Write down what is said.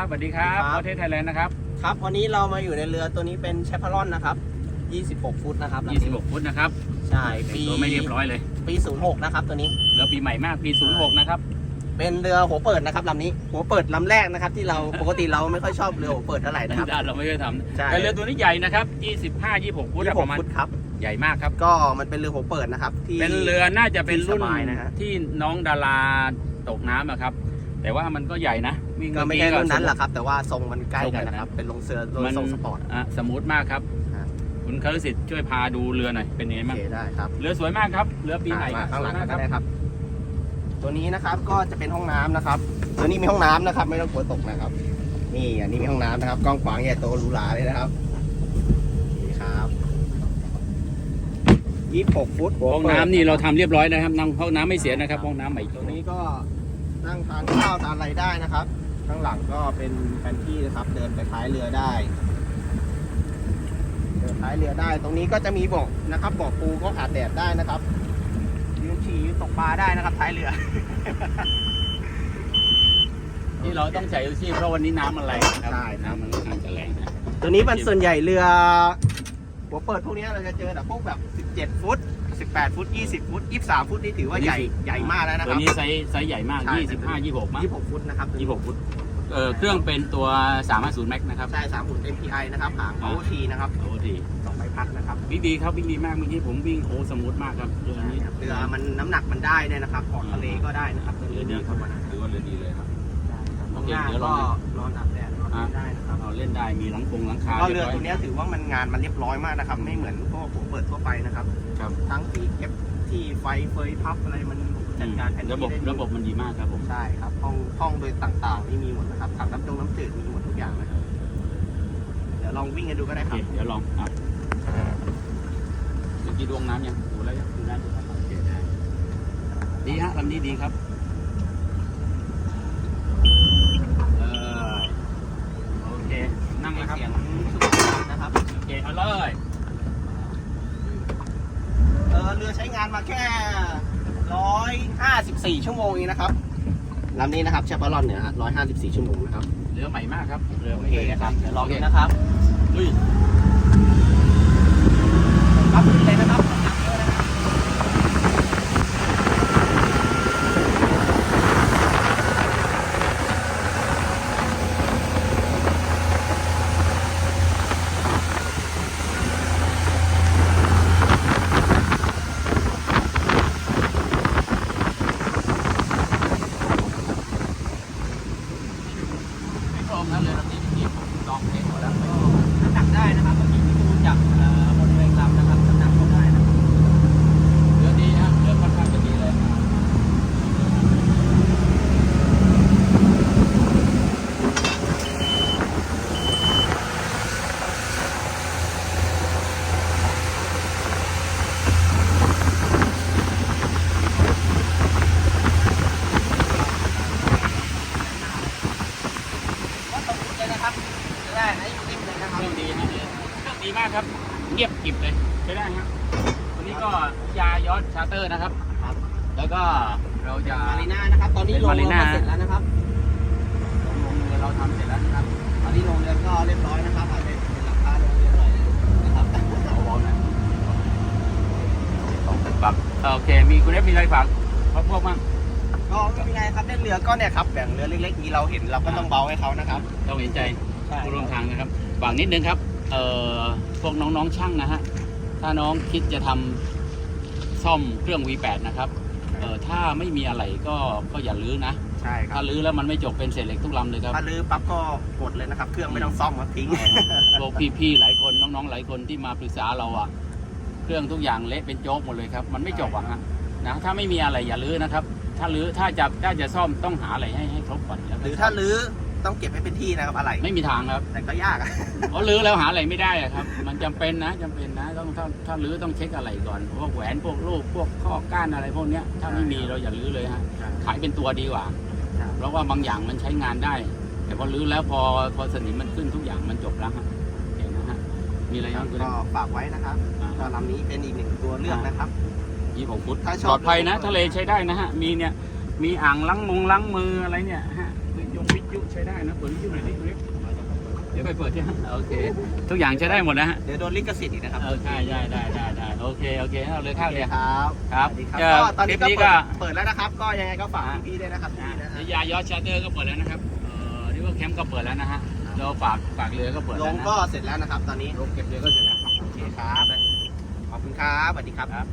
ครับสวัสดีครับครับ ประเทศไทยแลนด์นะครับ ครับวันนี้เรามาอยู่ในเรือตัวนี้เป็นเชฟพารอนนะครับ 26 ฟุตนะครับลำนี้26 ฟุตนะครับใช่แต่งปีตัวไม่เรียบร้อยเลย ปี 06 นะครับตัวนี้ เรือปีใหม่มาก ปี 06 นะครับ เป็นเรือหัวเปิดนะครับลำนี้ หัวเปิดลำแรกนะครับ ที่เรา ปกติเราไม่ค่อยชอบเรือหัวเปิดเท่าไหร่นะครับ ด้านเราไม่เคยทใช่ำแต่เรือตัวนี้ใหญ่นะครับ 25 26 ฟุตอะประมาณ 26ฟุตครับ ใหญ่มากครับ ก็มันเป็นเรือหัวเปิดนะครับที่ เป็นเรือน่าจะเป็นรุ่นที่สบายนะฮะ ที่น้องดาราตกน้ำอะครับ แต่ว่ามันก็ใหญ่นะวิ่งก็ไม่ใช่รุ่นนั้นแหละครับ แต่ว่าทรงมันใกล้กันนะครับ เป็นลงเสือมันทรงสปอร์ตอะสมูทมากครับครับ คุณคารุสิทธิ์ช่วยพาดูเรือหน่อยเป็นยังไงโอบ้างเคได้ครับเรือสวยมากครับเรือปีใหม่อ่าข้างหลังสวยมก็กได้ครับ ตัวนี้นะครับก็จะเป็นห้องน้ำนะครับ ตัวนี้มีห้องน้ำนะครับ ไม่ต้องกลัวตกนะครับ นี่อันนี้มีห้องน้ำนะครับกว้างขวางใหญ่โตหรูหราเลยนะครับนี่ครับ26ฟุตห้องน้ำนี่เราทำเรียบร้อยนะครับน้ำห้องน้ำไม่เสียนะครับห้องน้ำใหม่ตรงนี้ก็ นั่งทานข้าวทานอะไรได้นะครับ ข้างหลังก็เป็นแผนที่นะครับ เดินไปท้ายเรือได้เดินท้ายเรือได้ ตรงนี้ก็จะมีเบาะนะครับเบาะปูก็อาบแดดได้นะครับยืนฉี่ยืนตกปลาได้นะครับท้ายเรือ ที่เราต้องใส่ชูชีพเพราะวันนี้น้ำมันแรงนะครับใช่ครับ น้ำมันค่อนข้างจะแรงนะตัวนี้มันส่วนใหญ่เรือ หัวเปิดพวกนี้เราจะเจอแต่พวกแบบ 17 ฟุต 18 ฟุต 20 ฟุต 23 ฟุตนี่ถือว่าใหญ่ใหญ่มากแล้วนะคตัวรับนี้ไซส์ไซส์ใหญ่มาก ใช่ 25 26มั้ง26 ฟุตนะครับ26ฟุตเอ่อเครื่องเป็นตัว 350 Max นะครับใช่3หุ่น MPI นะครับหาง OT นะครับโอ้ดีสองใบพัดนะครับวิ่งดีครับวิ่งดีมากเมื่อกี้ผมวิ่งโอ้สมูทมากครับเรือนี้เรือมันน้ำหนักมันได้เนี่ยนะครับออกทะเลก็ได้นะครับเรือดีครับ ถือว่าเรือดีเลยครับโอเค ข้างหน้าเดี๋ยวลก็องนอนอาบแดดนอนเล่นได้นะครับ เราเล่นได้มีหลังคงหลังคาก็เรือรียบร้ยตัวเนี้ยถือว่ามันงานมันเรียบร้อยมากนะครับ ไม่เหมือนพวกหัวเปิดทั่วไปนะครับครับทั้งที่เก็บที่ไฟเฟยพับอะไรมันจัดการแผนที่ระบบได้ดีระบบมันดีมากครับผมใช่ครับห้องห้องโดยต่างๆนี่มีหมดนะครับถังน้ำจงน้ำจืดมีหมดทุกอย่างนะครับเดี๋ยวลองวิ่งกันดูก็ได้โอคเครับเดี๋ยวลองอะเมื่อกี้ดวงน้ำยังดูแล้วยังดูได้ดูได้โอเคได้ดีฮะลำนี้ดีครับเออโอเคนั่งแล้วครับ เสียงสุดนะครับ โอเคเอาเลย เออเรือใช้งานมาแค่ร้อยห้าสิบสี่ชั่วโมงเองนะครับลำนี้นะครับเชฟบารอนเนี่ยร้อยห้าสิบสี่ชั่วโมงนะครับเรือใหม่มากครับเรือโอไม่เคเคยครับเดี๋ยวลองดูนะครับลุยครับเลยนะครับไม่พร้อมนะเรือลำนี้ที่ผมลองเทสหมดแล้ว น้ำหนักได้นะครับเมื่อกี้ที่ดูจากเอ่อบนเรือลำนะครับน้ำหนักก็ได้นะครับ เรือดีฮะเรือค่อนข้างจะดีเลย ก็ตรงนี้เลยนะครับจะได้ นะอยู่ริมเลยนะคเครับรื่องดีฮะเรือเครื่องดีมากครับ เงียบกริบเลยใช้ได้ฮะวันนี้ก็ยายอดชาร์เตอร์นะครับ ครับ แล้วก็เราจะ มารีน่านะครับ ตอนนี้เป็นลงมารีเรือน่ามาเสร็จแล้วนะครับลงเรือเราทำเสร็จแล้วนะครับ ตอนนี้ลงเรือก็เรียบร้อยนะครับอาจจะเป็นหลังคาลงเรือหน่อยนะครับเอาบอลนะปรับโอเค มีคุณเอฟมีอะไรฝากพวกพวกบ้างก็ไม่มีไงครับเล่นเรือก็เนี่ยครับแบ่งเรือเล็กๆนี้เราเห็นเราก็ต้องเบาให้เขานะครับ ต้องเห็นใจใช่ ผู้ร่วมทางนะครับฝากนิดนึงครับเอ่อพวกน้องๆช่างนะฮะถ้าน้องคิดจะทำซ่อมเครื่อง V8 นะครับเอ่อถ้าไม่มีอะไรก็ก็อย่าลื้อนะใช่ครัถ้าบลื้อแล้วมันไม่จบเป็นเศษเหล็กทุกลำเลยครับถ้าลื้อปั๊บก็กดเลยนะครับ เครื่องไม่ต้องซ่อมครับทิ้งพวกพี่ๆหลายคนน้องๆหลายคนที่มาปรึกษาเราอะเครื่องทุกอย่างเละเป็นโจ๊กหมดเลยครับ มันไม่จบอะฮะนะถ้าไม่มีอะไรอย่าลื้อนะครับ ถ้าลื้อถ้าจะถ้าจะซ่อมต้องหาอะไรให้ให้ครบก่อนแล้วหก็รือถ้าลื้อ ต้องเก็บให้เป็นที่นะครับอะไร ไม่มีทางครับแต่ก็ยากอะ เพราะลื้อแล้วหาอะไรไม่ได้อะครับ มันจำเป็นนะจำเป็นนะต้องถ้าถ้าลื้อต้องเช็คอะไรก่อนพวกแหวนพวกลูกพวกข้อก้านอะไรพวกเนี้ยถ้าไม่มีเราอย่าลื้อเลยฮะขายเป็นตัวดีกว่าเพราะว่าบางอย่างมันใช้งานได้ แต่พอลื้อแล้วพอพอสนิมมันขึ้นทุกอย่างมันจบแล้วฮะโอเคนะฮะมีอะไรยังคุณก็ฝากไว้นะครับก็ลำนี้เป็นอีกหนึ่งตัวเลือกนะครับ ยี่หกฟุตถ้าชอบปลอดภัยนะ ทะเลใช้ได้นะฮะ มีเนี่ย มีอ่างล้างมงล้างมืออะไรเนี่ยฮะวิทยุวิทยุใช้ช้ ได้นะเปิดวิทยุหน่อยดิเดี๋ยวไปเปิดที่โอเค ทุกอย่างใช้ได้หมดนะฮะ เดี๋ยวโดนลิขสิทธิ์อีกนะครับเออใช่ได้ได้ได้ได้โอเค โอเคเอาเลยเข้าเลยครับครับสวัสดีครับก็ก็ตอนนี้คลิปก็นี้เปิก็ดเปิดแล้วนะครับ ก็ยังไงก็ฝากพี่ๆด้วยนะครับพี่นะฮะยายอชชาร์เตอร์ก็เปิดแล้วนะครับเอ่อริเวอร์แคมป์ก็เปิดแล้วนะฮะเราฝากฝากเรือก็เปิดลแล้วงนะก็เสร็จแล้วนะครับ ตอนนี้ลงเก็บเรือก็เสร็จแล้ว โอเคครับ ขอบคุณครับสวัสดีครับครับ